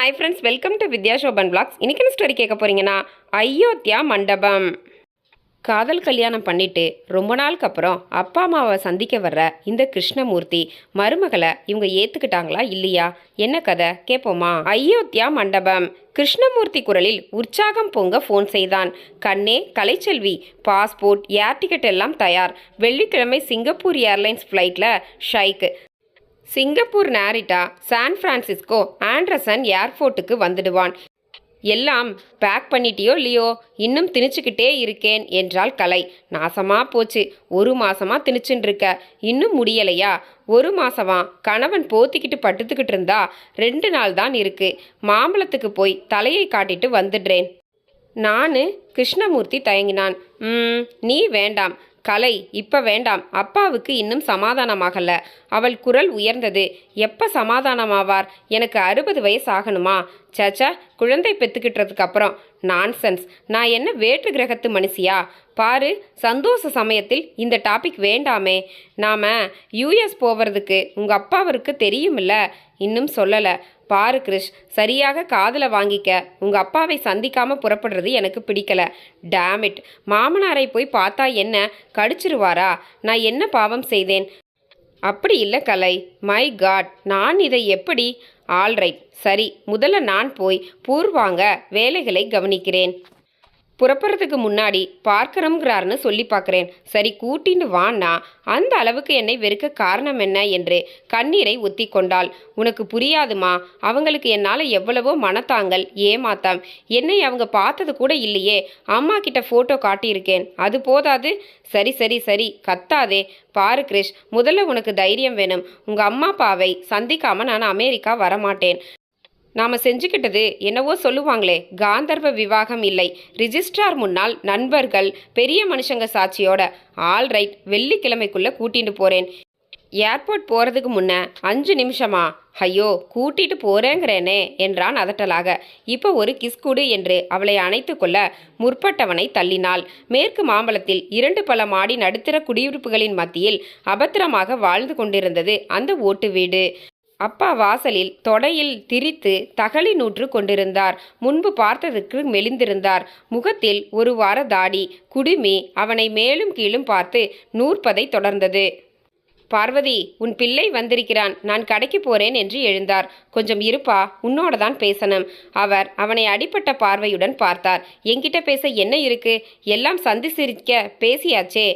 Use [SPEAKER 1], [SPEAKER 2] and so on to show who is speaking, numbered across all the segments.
[SPEAKER 1] Hi friends welcome to Vidya Soban vlogs இன்றைக்கி என்ன story கேட்க போகிறீங்கன்னா அயோத்தியா மண்டபம். காதல் கல்யாணம் பண்ணிட்டு ரொம்ப நாளுக்கு அப்புறம் அப்பா அம்மாவை சந்திக்க வர்ற இந்த கிருஷ்ணமூர்த்தி மருமகளை இவங்க ஏற்றுக்கிட்டாங்களா இல்லையா? என்ன கதை? கேட்போமா அயோத்தியா மண்டபம். கிருஷ்ணமூர்த்தி குரலில் உற்சாகம் பொங்க ஃபோன் செய்தான். கண்ணே கலைச்செல்வி பாஸ்போர்ட் ஏர் டிக்கெட் எல்லாம் தயார். வெள்ளிக்கிழமை சிங்கப்பூர் ஏர்லைன்ஸ் ஃப்ளைட்டில் ஷைக்கு. Singapore Narita San Francisco Anderson ஏர்போர்ட்டுக்கு வந்துடுவான். எல்லாம் பேக் பண்ணிட்டியோ இல்லையோ? இன்னும் திணிச்சுக்கிட்டே இருக்கேன் என்றாள் கலை. நாசமா போச்சு. ஒரு மாசமா திணிச்சுட்டு இருக்க இன்னும் முடியலையா? ஒரு மாசமா? கணவன் போத்திக்கிட்டு படுத்துக்கிட்டு இருந்தா ரெண்டு நாள் தான் இருக்கு. மாம்பழத்துக்கு போய் தலையை காட்டிட்டு வந்துடுறேன். நான் கிருஷ்ணமூர்த்தி தயங்கினான். ம் நீ வேண்டாம். கலை இப்ப வேண்டாம். அப்பாவுக்கு இன்னும் சமாதானமாகல. அவள் குரல் உயர்ந்தது. எப்ப சமாதானமாவார்? எனக்கு அறுபது வயசு ஆகணுமா? சேச்சா குழந்தை பெத்துக்கிட்டதுக்கு அப்புறம். நான்சென்ஸ். நான் என்ன வேற்று கிரகத்து மனுஷியா? பாரு சந்தோஷ சமயத்தில் இந்த டாபிக் வேண்டாமே. நாம் யூஎஸ் போகிறதுக்கு உங்கள் அப்பாவருக்கு தெரியுமில்ல? இன்னும் சொல்லலை. பாரு கிருஷ் சரியாக காதில் வாங்கிக்க. உங்கள் அப்பாவை சந்திக்காமல் புறப்படுறது எனக்கு பிடிக்கல. டேமிட் மாமனாரை போய் பார்த்தா என்ன? கடிச்சிருவாரா? நான் என்ன பாவம் செய்தேன்? அப்படி இல்லை கலை. மை காட் நான் இதை எப்படி? ஆல்ரைட் சரி முதல்ல நான் போய் பூர்வாங்க வேலைகளை கவனிக்கிறேன். புறப்படுறதுக்கு முன்னாடி பார்க்கறோங்கிறாருன்னு சொல்லி பார்க்குறேன். சரி கூட்டின்னு வான்னா அந்த அளவுக்கு என்னை வெறுக்க காரணம் என்ன என்று கண்ணீரை ஒத்தி கொண்டாள். உனக்கு புரியாதுமா அவங்களுக்கு என்னால் எவ்வளவோ மனத்தாங்கல் ஏமாத்தாம். என்னை அவங்க பார்த்தது கூட இல்லையே அம்மா கிட்ட ஃபோட்டோ காட்டியிருக்கேன். அது போதாது. சரி சரி சரி கத்தாதே. பாரு கிரிஷ் முதல்ல உனக்கு தைரியம் வேணும். உங்கள் அம்மா அப்பாவை சந்திக்காமல் நான் அமெரிக்கா வரமாட்டேன். நாம செஞ்சுக்கிட்டது என்னவோ சொல்லுவாங்களே காந்தர்வ விவாகம் இல்லை. ரிஜிஸ்ட்ரார் முன்னால் நண்பர்கள் பெரிய மனுஷங்க சாட்சியோட ஆல் ரைட் வெள்ளிக்கிழமைக்குள்ள கூட்டிட்டு போறேன். ஏர்போர்ட் போறதுக்கு முன்ன அஞ்சு நிமிஷமா? ஐயோ கூட்டிட்டு போறேங்கிறேனே என்றான் அதட்டலாக. இப்போ ஒரு கிஸ் குடு என்று அவளை அணைத்து கொள்ள முற்பட்டவனை தள்ளினாள். மேற்கு மாம்பலத்தில் இரண்டு பல மாடி நடுத்தர குடியிருப்புகளின் மத்தியில் அபத்திரமாக வாழ்ந்து கொண்டிருந்தது அந்த ஓட்டு வீடு. அப்பா வாசலில் தொடையில் திரித்து தகலி நூற்று கொண்டிருந்தார். முன்பு பார்த்ததற்கு மெலிந்திருந்தார். முகத்தில் ஒரு வார தாடி குடுமி அவனை மேலும் கீழும் பார்த்து நூற்பதை தொடர்ந்தது. பார்வதி உன் பிள்ளை வந்திருக்கிறான். நான் கடைக்கு போறேன் என்று எழுந்தார். கொஞ்சம் இருப்பா உன்னோட தான் பேசணும் அவர் அவனை அடிப்பட்ட பார்வையுடன் பார்த்தார். என்கிட்ட பேச என்ன இருக்கு? எல்லாம் சந்தி சிரிக்க பேசியாச்சே.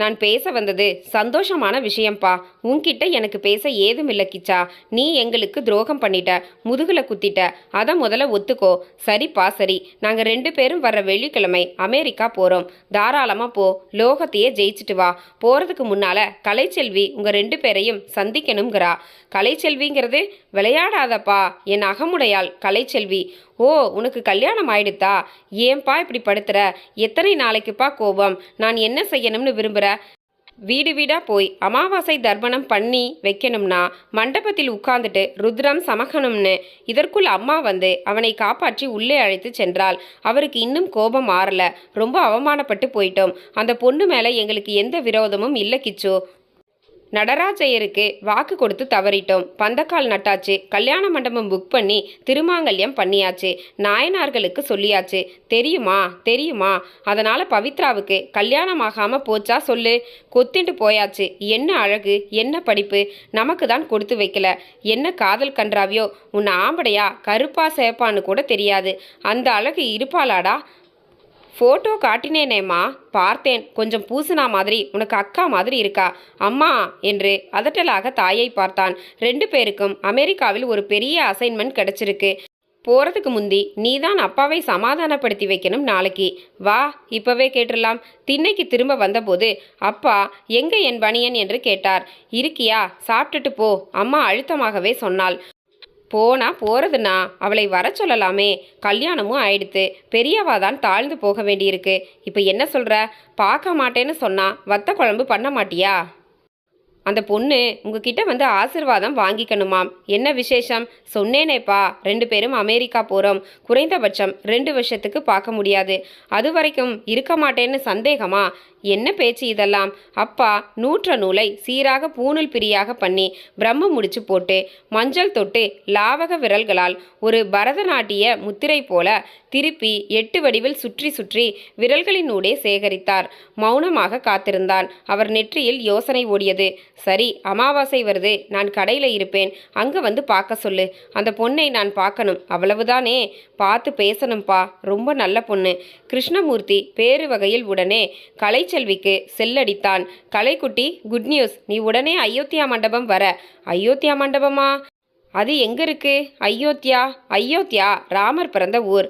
[SPEAKER 1] நான் பேச வந்தது சந்தோஷமான விஷயம்ப்பா உன்கிட்ட எனக்கு பேச ஏதும் இல்லை கிச்சா. நீ எங்களுக்கு துரோகம் பண்ணிட்ட முதுகுல குத்திட்ட. அதை முதல்ல ஒத்துக்கோ. சரிப்பா சரி. நாங்கள் ரெண்டு பேரும் வர்ற வெள்ளிக்கிழமை அமெரிக்கா போகிறோம் தாராளமாக போ. லோகத்தையே ஜெயிச்சிட்டு வா. போகிறதுக்கு முன்னால் கலைச்செல்வி உங்கள் ரெண்டு பேரையும் சந்திக்கணுங்கிறா கலைச்செல்விங்கிறது விளையாடாதப்பா. என் அகமுடையாள் கலைச்செல்வி. ஓ உனக்கு கல்யாணம் ஆயிடுத்தா? ஏன்பா இப்படி படுத்துற? எத்தனை நாளைக்குப்பா கோபம்? நான் என்ன செய்யணும்னு விரும்புகிற வீடு வீடாக போய் அமாவாசை தர்ப்பணம் பண்ணி வைக்கணும்னா மண்டபத்தில் உட்கார்ந்துட்டு ருத்ரம் சமகணும்னு இதற்குள் அம்மா வந்து அவனை காப்பாற்றி உள்ளே அழைத்து சென்றாள். அவருக்கு இன்னும் கோபம் மாறல ரொம்ப அவமானப்பட்டு போயிட்டோம். அந்த பொண்ணு மேலே எங்களுக்கு எந்த விரோதமும் இல்லை கிச்சு. நடராஜையருக்கு வாக்கு கொடுத்து தவறிட்டோம். பந்தக்கால் நட்டாச்சு. கல்யாண மண்டபம் புக் பண்ணி திருமாங்கல்யம் பண்ணியாச்சு. நாயனார்களுக்கு சொல்லியாச்சு. தெரியுமா? தெரியுமா? அதனால பவித்ராவுக்கு கல்யாணம் ஆகாம போச்சா சொல்லு. கொத்திட்டு போயாச்சு. என்ன அழகு? என்ன படிப்பு? நமக்கு தான் கொடுத்து வைக்கல. என்ன காதல் கன்றாவியோ? உன்னை ஆம்படையா? கருப்பா சேப்பான்னு கூட தெரியாது. அந்த அழகு இருப்பாளாடா? ஃபோட்டோ காட்டினேனேம்மா பார்த்தேன். கொஞ்சம் பூசுனா மாதிரி உனக்கு அக்கா மாதிரி இருக்கா? அம்மா என்று அதட்டலாக தாயை பார்த்தான். ரெண்டு பேருக்கும் அமெரிக்காவில் ஒரு பெரிய அசைன்மெண்ட் கிடைச்சிருக்கு. போகிறதுக்கு முந்தி நீ தான் அப்பாவை சமாதானப்படுத்தி வைக்கணும் நாளைக்கு. வா இப்போவே கேட்டுடலாம். திண்ணைக்கு திரும்ப வந்தபோது அப்பா எங்கே என் பணியன் என்று கேட்டார். இருக்கியா? சாப்பிட்டுட்டு போ அம்மா அழுத்தமாகவே சொன்னாள். போனா போறதுனா அவளை வர சொல்லலாமே. கல்யாணமும் ஆயிடுத்து. பெரியவா தான் தாழ்ந்து போக வேண்டியிருக்கு. இப்போ என்ன சொல்ற? பார்க்க மாட்டேன்னு சொன்னா வத்த குழம்பு பண்ண மாட்டியா? அந்த பொண்ணு உங்ககிட்ட வந்து ஆசிர்வாதம் வாங்கிக்கணுமாம். என்ன விசேஷம்? சொன்னேனேப்பா. ரெண்டு பேரும் அமெரிக்கா போகிறோம் குறைந்தபட்சம் ரெண்டு வருஷத்துக்கு பார்க்க முடியாது. அது வரைக்கும் இருக்க மாட்டேன்னு சந்தேகமா? என்ன பேச்சு இதெல்லாம்? அப்பா நூற்ற நூலை சீராக பூணூல் பிரியாக பண்ணி பிரம்ம முடிச்சு போட்டு மஞ்சள் தொட்டு லாவக விரல்களால் ஒரு பரதநாட்டிய முத்திரை போல திருப்பி எட்டு வடிவில் சுற்றி சுற்றி விரல்களினூடே சேகரித்தார். மௌனமாக காத்திருந்தான். அவர் நெற்றியில் யோசனை ஓடியது. சரி அமாவாசை வருது நான் கடையில் இருப்பேன். அங்கே வந்து பார்க்க சொல்லு. அந்த பொண்ணை நான் பார்க்கணும். அவ்வளவுதானே? பார்த்து பேசணும்ப்பா ரொம்ப நல்ல பொண்ணு. கிருஷ்ணமூர்த்தி பேறு வகையில் உடனே கலைச்செல்விக்கு செல்லடித்தான். கலைக்குட்டி குட் நியூஸ் நீ உடனே அயோத்தியா மண்டபம் வர. அயோத்தியா மண்டபமா? அது எங்க இருக்கு? அயோத்தியா? அயோத்தியா ராமர் பிறந்த ஊர்.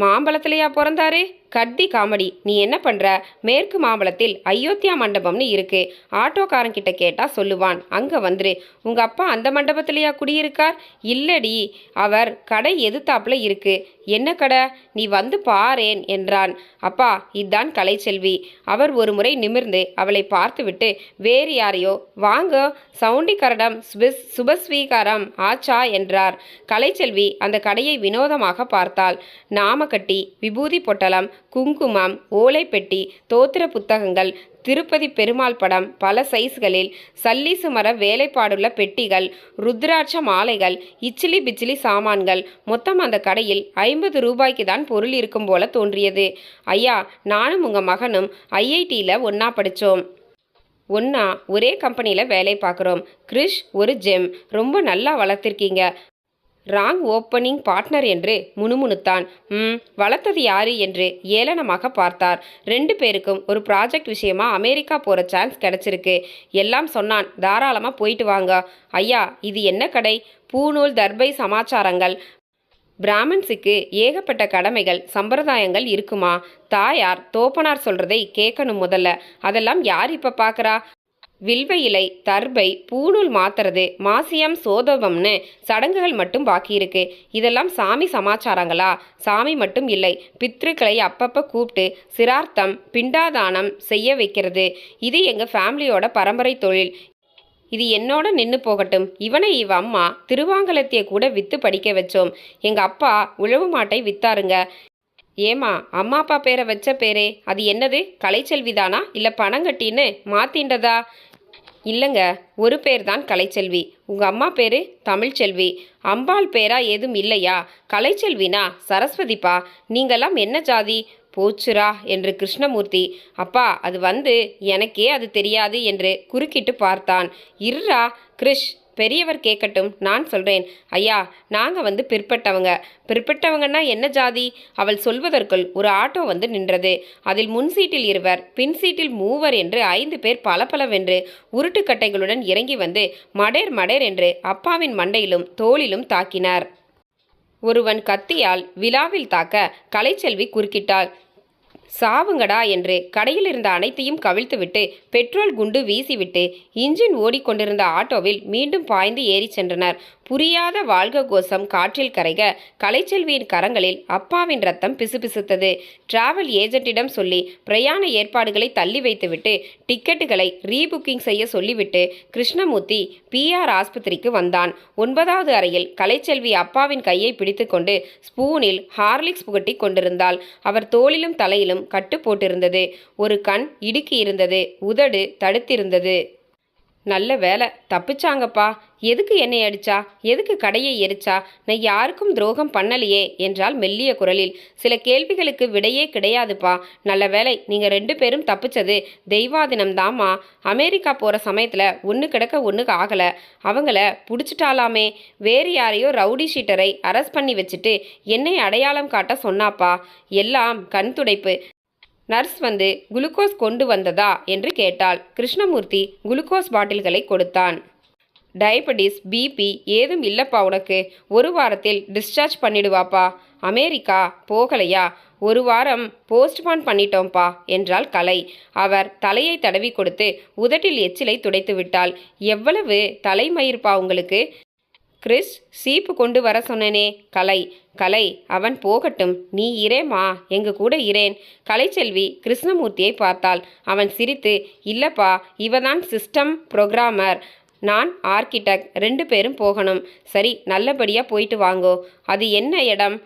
[SPEAKER 1] மாம்பழத்துலையா பிறந்தாரு? கட்டி காமெடி. நீ என்ன பண்ற? மேற்கு மாம்பலத்தில் அயோத்தியா மண்டபம்னு இருக்கு. ஆட்டோக்காரங்கிட்ட கேட்டா சொல்லுவான். அங்க வந்துரு. உங்க அப்பா அந்த மண்டபத்திலையா குடியிருக்கார்? இல்லடி. அவர் கடை எதிர்த்தாப்புல இருக்கு. என்ன கடை? நீ வந்து பாரேன் என்றான். அப்பா இதான் கலைச்செல்வி. அவர் ஒரு முறை நிமிர்ந்து அவளை பார்த்துவிட்டு வேறு யாரையோ? வாங்க சவுண்டிகரடம் சுபஸ் சுபஸ்வீகாரம் ஆச்சா என்றார். கலைச்செல்வி அந்த கடையை வினோதமாக பார்த்தாள். நாமக்கட்டி விபூதி பொட்டலம் குங்குமம் ஓலைப்பெட்டி தோத்திர புத்தகங்கள் திருப்பதி பெருமாள் படம் பல சைஸ்களில் சல்லீசு மர வேலைப்பாடுள்ள பெட்டிகள் ருத்ராட்ச மாலைகள் இச்சிலி பிச்சிலி சாமான்கள். மொத்தம் அந்த கடையில் ஐம்பது ரூபாய்க்கு தான் பொருள் இருக்கும் போல தோன்றியது. ஐயா நானும் உங்கள் மகனும் ஐஐடியில் ஒன்றா படித்தோம் ஒன்றா ஒரே கம்பெனியில் வேலை பார்க்குறோம். கிறிஷ் ஒரு ஜெம் ரொம்ப நல்லா வளர்த்துருக்கீங்க. ராங் ஓப்பனிங் பார்ட்னர் என்று முணுமுணுத்தான். ம் வளர்த்தது யாரு? என்று ஏளனமாக பார்த்தார். ரெண்டு பேருக்கும் ஒரு ப்ராஜெக்ட் விஷயமா அமெரிக்கா போகிற சான்ஸ் கிடைச்சிருக்கு. எல்லாம் சொன்னான். தாராளமாக போயிட்டு வாங்க. ஐயா இது என்ன கடை? பூநூல் தர்பை சமாச்சாரங்கள். பிராமின்ஸுக்கு ஏகப்பட்ட கடமைகள் சம்பிரதாயங்கள் இருக்குமா? தாயார் தோப்பனார் சொல்றதை கேட்கணும் முதல்ல. அதெல்லாம் யார் இப்போ பார்க்குறா வில்வ இலை தர்பை பூணூல் மாத்துறது மாசியம் சோதவம்னு சடங்குகள் மட்டும் பாக்கி இருக்கு. இதெல்லாம் சாமி சமாச்சாரங்களா? சாமி மட்டும் இல்லை. பித்ருக்களை அப்பப்போ கூப்பிட்டு சிரார்த்தம் பிண்டாதானம் செய்ய வைக்கிறது. இது எங்கள் ஃபேமிலியோட பரம்பரை தொழில். இது என்னோட நின்று போகட்டும். இவனை இவ அம்மா திருவாங்கலத்தையே கூட வித்து படிக்க வச்சோம். எங்கள் அப்பா உழவு மாட்டை வித்தாருங்க. ஏமா அம்மா அப்பா பேரை வச்ச பேரே அது என்னது? கலைச்செல்விதானா இல்லை பணங்கட்டின்னு மாத்தின்றதா? இல்லைங்க ஒரு பேர் தான் கலைச்செல்வி. உங்கள் அம்மா பேர் தமிழ்ச்செல்வி. அம்பாள் பேரா ஏதும் இல்லையா? கலைச்செல்வினா சரஸ்வதிப்பா? நீங்கள்லாம் என்ன ஜாதி? போச்சுரா என்று கிருஷ்ணமூர்த்தி. அப்பா அது வந்து எனக்கே அது தெரியாது என்று குறுக்கிட்டு பார்த்தான். இர்ரா கிருஷ் பெரியவர் கேட்கட்டும் நான் சொல்றேன். ஐயா நாங்க வந்து பிற்பட்டவங்க. பிற்பட்டவங்கன்னா என்ன ஜாதி? அவள் சொல்வதற்குள் ஒரு ஆட்டோ வந்து நின்றது. அதில் முன் சீட்டில் இருவர் பின் சீட்டில் மூவர் என்று ஐந்து பேர் பளபளவென்று உருட்டுக்கட்டைகளுடன் இறங்கி வந்து மடேர் மடேர் என்று அப்பாவின் மண்டையிலும் தோளிலும் தாக்கினார். ஒருவன் கத்தியால் விழாவில் தாக்க கலைச்செல்வி குறுக்கிட்டாள். சாவுங்கடா என்று கடையில் இருந்த அனைத்தையும் கவிழ்த்துவிட்டு பெட்ரோல் குண்டு வீசிவிட்டு இன்ஜின் ஓடிக்கொண்டிருந்த ஆட்டோவில் மீண்டும் பாய்ந்து ஏறி சென்றனர். புரியாத வாழ்க கோஷம் காற்றில் கரைக கலைச்செல்வியின் கரங்களில் அப்பாவின் ரத்தம் பிசுபிசுத்தது. டிராவல் ஏஜென்ட்டிடம் சொல்லி பிரயாண ஏற்பாடுகளை தள்ளி வைத்துவிட்டு டிக்கெட்டுகளை ரீபுக்கிங் செய்ய சொல்லிவிட்டு கிருஷ்ணமூர்த்தி பிஆர் ஆஸ்பத்திரிக்கு வந்தான். ஒன்பதாவது அறையில் கலைச்செல்வி அப்பாவின் கையை பிடித்துக்கொண்டு ஸ்பூனில் ஹார்லிக்ஸ் புகட்டி கொண்டிருந்தாள். அவர் தோளிலும் தலையிலும் கட்டு போட்டிருந்தது. ஒரு கண் இடுக்கி இருந்தது. உதடு தடுத்திருந்தது. நல்ல வேலை. தப்பிச்சாங்கப்பா. எதுக்கு என்னை அடிச்சா? எதுக்கு கடையை எரிச்சா? நான் யாருக்கும் துரோகம் பண்ணலையே என்றால் மெல்லிய குரலில். சில கேள்விகளுக்கு விடையே கிடையாதுப்பா. நல்ல வேலை நீங்கள் ரெண்டு பேரும் தப்பிச்சது தெய்வாதினம்தாம்மா. அமெரிக்கா போகிற சமயத்தில் ஒன்று கிடக்க ஒன்றுக்கு ஆகலை. அவங்கள பிடிச்சிட்டாலாமே. வேறு யாரையோ ரவுடி ஷீட்டரை அரெஸ்ட் பண்ணி வச்சுட்டு என்னை அடையாளம் காட்ட சொன்னாப்பா. எல்லாம் கண் துடைப்பு நர்ஸ் வந்து குளுக்கோஸ் கொண்டு வந்ததா என்று கேட்டாள். கிருஷ்ணமூர்த்தி குளுக்கோஸ் பாட்டில்களை கொடுத்தான். டயபெட்டிஸ் பிபி ஏதும் இல்லைப்பா உனக்கு. ஒரு வாரத்தில் டிஸ்சார்ஜ் பண்ணிடுவாப்பா. அமெரிக்கா போகலையா? ஒரு வாரம் போஸ்ட்பான் பண்ணிட்டோம்ப்பா என்றாள் கலை. அவர் தலையை தடவி கொடுத்து உதட்டில் எச்சிலை துடைத்து விட்டாள். எவ்வளவு தலைமயிர்ப்பா உங்களுக்கு? கிறிஸ் சீப்பு கொண்டு வர சொன்னனே கலை கலை அவன் போகட்டும் நீ இரேமா எங்க கூட இரேன் கலைச்செல்வி கிருஷ்ணமூர்த்தியை பார்த்தாள். அவன் சிரித்து இல்லப்பா இவதான் சிஸ்டம் புரோகிராமர். நான் ஆர்கிடெக்ட் ரெண்டு பேரும் போகணும். சரி நல்லபடியாக போயிட்டு வாங்கோ. அது என்ன இடம்?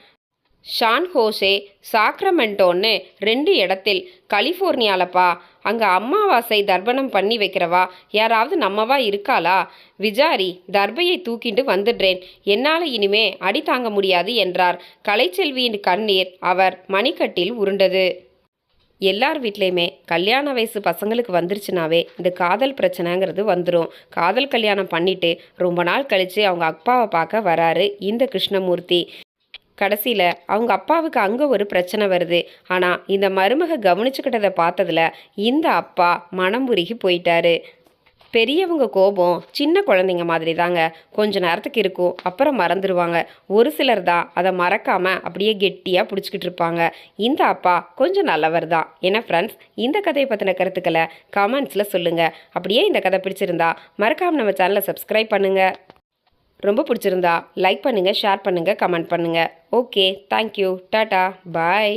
[SPEAKER 1] ஷான் ஹோசே சாக்ரமெண்டோன்னு ரெண்டு இடத்தில் கலிஃபோர்னியாலப்பா அங்கே அம்மாவாசை தர்ப்பணம் பண்ணி வைக்கிறவா யாராவது நம்மவா இருக்காளா? விஜாரி தர்பையை தூக்கிட்டு வந்துடுறேன். என்னால் இனிமே அடி தாங்க முடியாது என்றார். கலைச்செல்வியின் கண்ணீர் அவர் மணிக்கட்டில் உருண்டது. எல்லார் வீட்லேயுமே கல்யாண வயசு பசங்களுக்கு வந்துருச்சுனாவே இந்த காதல் பிரச்சனைங்கிறது வந்துடும் காதல் கல்யாணம் பண்ணிட்டு ரொம்ப நாள் கழித்து அவங்க அப்பாவை பார்க்க வராரு இந்த கிருஷ்ணமூர்த்தி. கடைசியில் அவங்க அப்பாவுக்கு அங்கே ஒரு பிரச்சனை வருது. ஆனால் இந்த மருமக கவனிச்சுக்கிட்டதை பார்த்ததில் இந்த அப்பா மனம் உருகி போயிட்டாரு. பெரியவங்க கோபம் சின்ன குழந்தைங்க மாதிரி தாங்க. கொஞ்ச நேரத்துக்கு இருக்கும் அப்புறம் மறந்துடுவாங்க ஒரு சிலர் தான் அதை மறக்காம அப்படியே கெட்டியாக பிடிச்சிக்கிட்டு இருப்பாங்க. இந்த அப்பா கொஞ்சம் நல்லவர் தான். ஏன்னா ஃப்ரெண்ட்ஸ் இந்த கதையை பற்றின கருத்துக்களை கமெண்ட்ஸில் சொல்லுங்கள் அப்படியே இந்த கதை பிடிச்சிருந்தா மறக்காமல் நம்ம சேனலை சப்ஸ்கிரைப் பண்ணுங்கள் ரொம்ப பிடிச்சிருந்தா லைக் பண்ணுங்கள் ஷேர் பண்ணுங்கள் கமெண்ட் பண்ணுங்கள் ஓகே தேங்க்யூ டாட்டா பாய்